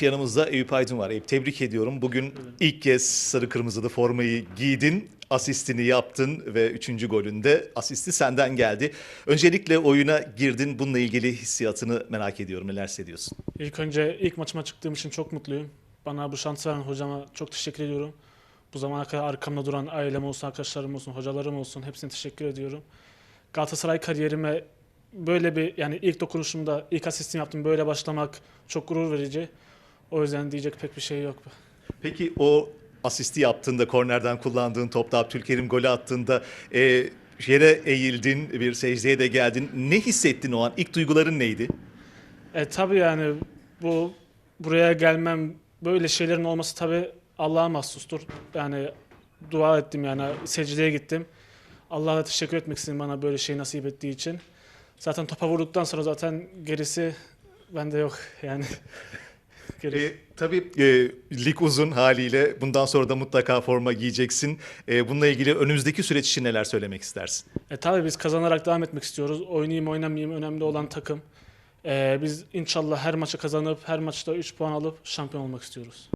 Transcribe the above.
Yanımızda Eyüp Aydın var. Eyüp tebrik ediyorum. Bugün ilk kez sarı kırmızılı formayı giydin, asistini yaptın ve üçüncü golünde asisti senden geldi. Öncelikle oyuna girdin. Bununla ilgili hissiyatını merak ediyorum. Neler hissediyorsun? İlk önce ilk maçıma çıktığım için çok mutluyum. Bana bu şansı veren hocama çok teşekkür ediyorum. Bu zamana kadar arkamda duran ailem olsun, arkadaşlarım olsun, hocalarım olsun hepsine teşekkür ediyorum. Galatasaray kariyerime böyle bir yani ilk dokunuşumda ilk asistimi yaptım böyle başlamak çok gurur verici. O yüzden diyecek pek bir şey yok. Peki o asisti yaptığında, kornerden kullandığın topta Abdülkerim golü attığında e, yere eğildin, bir secdeye de geldin. Ne hissettin o an? İlk duyguların neydi? E tabii yani bu buraya gelmem böyle şeylerin olması tabii Allah'a mahsustur. Yani dua ettim yani secdeye gittim. Allah'a teşekkür etmek istedim bana böyle şey nasip ettiği için. Zaten topa vurduktan sonra zaten gerisi bende yok yani. E, tabii e, lig uzun haliyle. Bundan sonra da mutlaka forma giyeceksin. E, bununla ilgili önümüzdeki süreç için neler söylemek istersin? E tabii biz kazanarak devam etmek istiyoruz. Oynayayım oynamayayım önemli olan takım. E, biz inşallah her maçı kazanıp her maçta 3 puan alıp şampiyon olmak istiyoruz.